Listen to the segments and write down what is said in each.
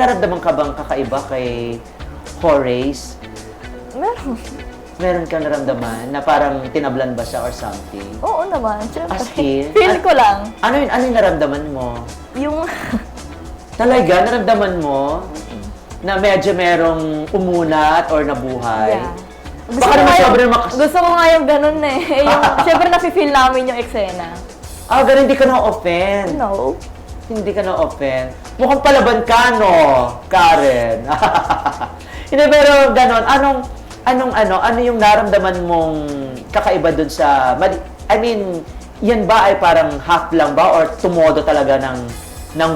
naramdaman ka bang kakaiba kay Horace? Meron. Meron ka naramdaman na parang tinablan ba siya or something? Oo naman, syempre. As in? Feel ko lang. Ano yun? Ano yung naramdaman mo? Yung, Talaga, naramdaman mo na medyo merong umunat or nabuhay? yeah. Baka naman nga yung- sobrang makas- gusto ko nga yung ganun eh. Yung, syempre nafe-feel namin yung eksena. Ah, ganun, hindi ka na-offend. No. Hindi ka na-offend. Mukhang palaban ka, no, Karen? Hindi, pero ganun. Anong, anong, ano, ano yung naramdaman mong kakaiba dun sa, I mean, yan ba ay parang half lang ba or tumodo talaga ng, ng,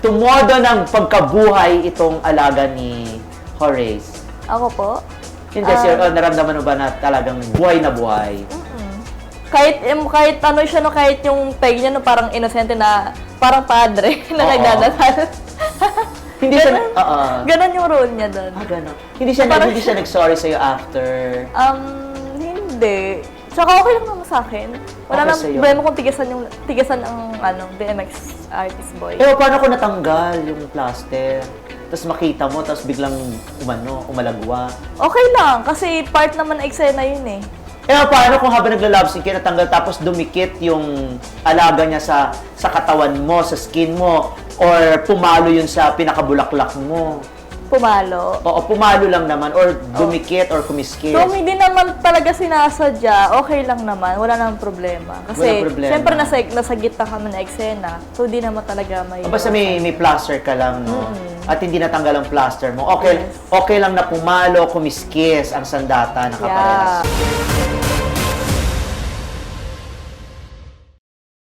tumodo ng pagkabuhay itong alaga ni Horace? Ako po? Hindi, Ah. sir, oh, naramdaman mo ba na talagang buhay na buhay? Kahit, em, kahit ano siya, no, kahit yung peg niya, no, parang inosente na, parang padre na Oo. nagdadasal. Hindi siya, Ganun. oo. Ganun yung role niya doon. Ah, ganun. Hindi siya, Parang- hindi siya nag-sorry sa'yo after. Um, hindi. Tsaka okay lang naman sa akin. Wala Okay nang sa'yo. problema kung tigasan yung tigasan ang ano, BMX artist boy. Eh, paano kung natanggal yung plaster? Tapos makita mo, tapos biglang umano, umalagwa. Okay lang, kasi part naman ng eksena yun eh. Eh, paano kung habang nagla-love scene kayo natanggal tapos dumikit yung alaga niya sa sa katawan mo, sa skin mo, or pumalo yun sa pinakabulaklak mo? Pumalo. Oo, pumalo lang naman, or dumikit, or kumiskis. So, hindi naman talaga sinasadya, okay lang naman, wala namang problema. Kasi, Walang problema. syempre, nasa, nasa gitna kami na eksena, so hindi naman talaga may... O basta may, may plaster ka lang, no? At hindi natanggal ang plaster mo. Okay, Yes. okay lang na pumalo, kumiskis ang sandata, nakaparehas. Yeah.